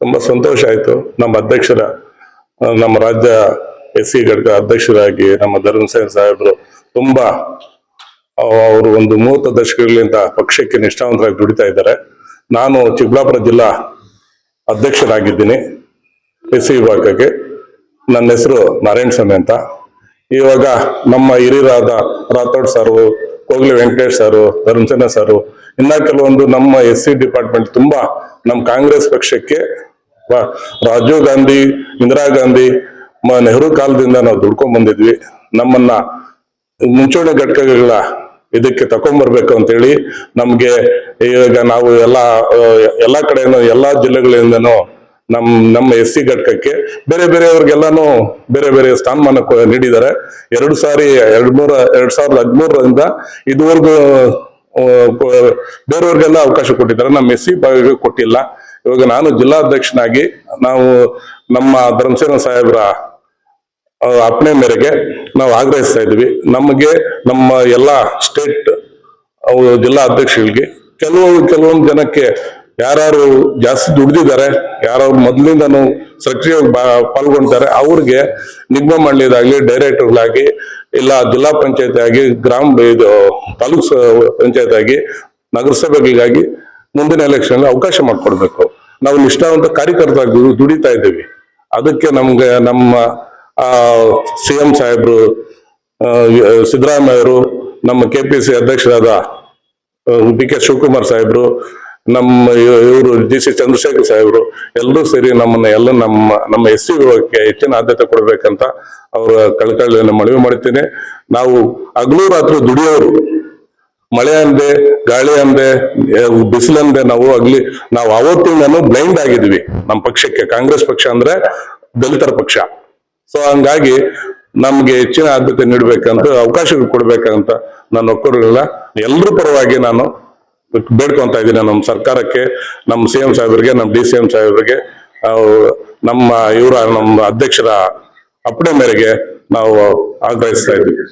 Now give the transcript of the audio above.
ತುಂಬಾ ಸಂತೋಷ ಆಯಿತು. ನಮ್ಮ ಅಧ್ಯಕ್ಷರ, ನಮ್ಮ ರಾಜ್ಯ ಎಸ್ ಸಿ ಘಟಕ ಅಧ್ಯಕ್ಷರಾಗಿ ನಮ್ಮ ಧರ್ಮಸೇನ್ ಸಾಹೇಬರು ತುಂಬಾ ಅವರು ಒಂದು ಮೂವತ್ತು ದಶಕಗಳಿಂದ ಪಕ್ಷಕ್ಕೆ ನಿಷ್ಠಾವಂತರಾಗಿ ದುಡಿತಾ ಇದ್ದಾರೆ. ನಾನು ಚಿಕ್ಕಬಳ್ಳಾಪುರ ಜಿಲ್ಲಾ ಅಧ್ಯಕ್ಷರಾಗಿದ್ದೀನಿ. ಎಸ್ ಸಿ ವಿಭಾಗಕ್ಕೆ. ನನ್ನ ಹೆಸರು ನಾರಾಯಣ ಸ್ವಾಮಿ ಅಂತ. ಇವಾಗ ನಮ್ಮ ಹಿರಿಯರಾದ ರಾಥೋಡ್ ಸಾರು, ಕೋಗ್ಲಿ ವೆಂಕಟೇಶ್ ಸಾರು ಧರ್ಮಸೇನ ಸಾರು, ಇನ್ನ ಕೆಲವೊಂದು ನಮ್ಮ ಎಸ್ ಸಿ ಡಿಪಾರ್ಟ್ಮೆಂಟ್ ತುಂಬಾ ನಮ್ಮ ಕಾಂಗ್ರೆಸ್ ಪಕ್ಷಕ್ಕೆ ರಾಜೀವ್ ಗಾಂಧಿ, ಇಂದಿರಾ ಗಾಂಧಿ ನೆಹರು ಕಾಲದಿಂದ ನಾವು ದುಡ್ಕೊಂಡ್ ಬಂದಿದ್ವಿ. ನಮ್ಮನ್ನ ಮುಂಚೂಣಿ ಘಟಕಗಳ ಇದಕ್ಕೆ ತಕೊಂಡ್ಬರ್ಬೇಕು ಅಂತೇಳಿ ನಮ್ಗೆ ಈಗ ನಾವು ಎಲ್ಲಾ ಎಲ್ಲಾ ಕಡೆನೂ, ಎಲ್ಲಾ ಜಿಲ್ಲೆಗಳಿಂದನೂ ನಮ್ ನಮ್ಮ ಎಸ್ ಸಿ ಘಟಕಕ್ಕೆ ಬೇರೆ ಬೇರೆಯವ್ರಿಗೆಲ್ಲಾನು ಬೇರೆ ಬೇರೆ ಸ್ಥಾನಮಾನ ನೀಡಿದ್ದಾರೆ. ಎರಡು ಸಾರಿ ಎರಡ್ ನೂರ ಎರಡ್ ಸಾವಿರದ ಹದಿಮೂರರಿಂದ ಇದುವರೆಗೂ ಬೇರೆಯವ್ರಿಗೆಲ್ಲ ಅವಕಾಶ ಕೊಟ್ಟಿದ್ದಾರೆ. ನಮ್ಮ ಎಸ್ ಸಿ ಭಾಗಕ್ಕೆ ಕೊಟ್ಟಿಲ್ಲ. ಇವಾಗ ನಾನು ಜಿಲ್ಲಾಧ್ಯಕ್ಷನಾಗಿ ನಾವು ನಮ್ಮ ಧರ್ಮಸೇನ ಸಾಹೇಬ್ರ ಆ, ಅಪ್ಪಣೆ ಮೇರೆಗೆ ನಾವು ಆಗ್ರಹಿಸ್ತಾ ಇದ್ವಿ ನಮಗೆ ನಮ್ಮ ಎಲ್ಲ ಸ್ಟೇಟ್ ಜಿಲ್ಲಾ ಅಧ್ಯಕ್ಷಗಳಿಗೆ ಕೆಲವು ಕೆಲವೊಂದು ಜನಕ್ಕೆ ಯಾರು ಜಾಸ್ತಿ ದುಡ್ದಿದ್ದಾರೆ ಯಾರು ಮೊದಲಿಂದನೂ ಸಕ್ರಿಯವಾಗಿ ಪಾಲ್ಗೊಂತಾರೆ ಅವ್ರಿಗೆ ನಿಗಮ ಮಂಡಳಿದಾಗ್ಲಿ ಡೈರೆಕ್ಟರ್ಗಳಾಗಿ, ಇಲ್ಲ ಜಿಲ್ಲಾ ಪಂಚಾಯತ್ ಆಗಿ ಗ್ರಾಮ ಇದು ತಾಲೂಕ್ ಪಂಚಾಯತ್ ಆಗಿ ನಗರಸಭೆಗಳಿಗಾಗಿ ಮುಂದಿನ ಎಲೆಕ್ಷನ್ ಅವಕಾಶ ಮಾಡಿಕೊಡ್ಬೇಕು. ನಾವು ನಿಷ್ಠಾವಂತ ಕಾರ್ಯಕರ್ತರಾಗಿ ದುಡಿತಾ ಇದ್ದೀವಿ. ಅದಕ್ಕೆ ನಮ್ಗೆ ನಮ್ಮ ಸಿ ಎಂ ಸಾಹೇಬ್ರು ಸಿದ್ದರಾಮಯ್ಯರು, ನಮ್ಮ ಕೆ ಪಿ ಸಿ ಅಧ್ಯಕ್ಷರಾದ ಡಿ ಕೆ ಶಿವಕುಮಾರ್ ಸಾಹೇಬ್ರು ನಮ್ಮ ಇವರು ಜಿ ಸಿ ಚಂದ್ರಶೇಖರ್ ಸಾಹೇಬ್ರು ಎಲ್ಲರೂ ಸೇರಿ ನಮ್ಮನ್ನ ಎಲ್ಲ ನಮ್ಮ ನಮ್ಮ ಎಸ್ ಸಿ ವಿಭಾಗಕ್ಕೆ ಹೆಚ್ಚಿನ ಆದ್ಯತೆ ಕೊಡಬೇಕಂತ ಅವರ ಕಳಕಳಿಯನ್ನು ಮನವಿ ಮಾಡ್ತೀನಿ. ನಾವು ಹಗಲು ರಾತ್ರಿ ದುಡಿಯೋರು. ಮಳೆ ಅಂದೆ, ಗಾಳಿ ಅಂದೆ ಬಿಸಿಲಂದೆ ನಾವು ಆಗ್ಲಿ ನಾವು ಅವತ್ತಿಂದನೂ ಬ್ಲೈಂಡ್ ಆಗಿದ್ವಿ ನಮ್ಮ ಪಕ್ಷಕ್ಕೆ, ಕಾಂಗ್ರೆಸ್ ಪಕ್ಷ ಅಂದ್ರೆ ದಲಿತರ ಪಕ್ಷ. ಸೊ ಹಂಗಾಗಿ ನಮ್ಗೆ ಹೆಚ್ಚಿನ ಆದ್ಯತೆ ನೀಡಬೇಕಂತ ಅವಕಾಶ ಕೊಡ್ಬೇಕಂತ ನಾನು ಒಕ್ಕೂರಲ್ಲ ಎಲ್ಲರ ಪರವಾಗಿ ನಾನು ಬೇಡ್ಕೊಂತ ಇದ್ದೀನಿ ನಮ್ಮ ಸರ್ಕಾರಕ್ಕೆ, ನಮ್ಮ ಸಿ ಎಂ ಸಾಹೇಬರಿಗೆ, ನಮ್ಮ ಡಿ ಸಿ ಎಂ ಸಾಹೇಬರಿಗೆ ನಮ್ಮ ಇವರ, ನಮ್ಮ ಅಧ್ಯಕ್ಷರ ಅಪ್ಪಣೆ ಮೇರೆಗೆ ನಾವು ಆಗ್ರಹಿಸ್ತಾ ಇದ್ದೀವಿ.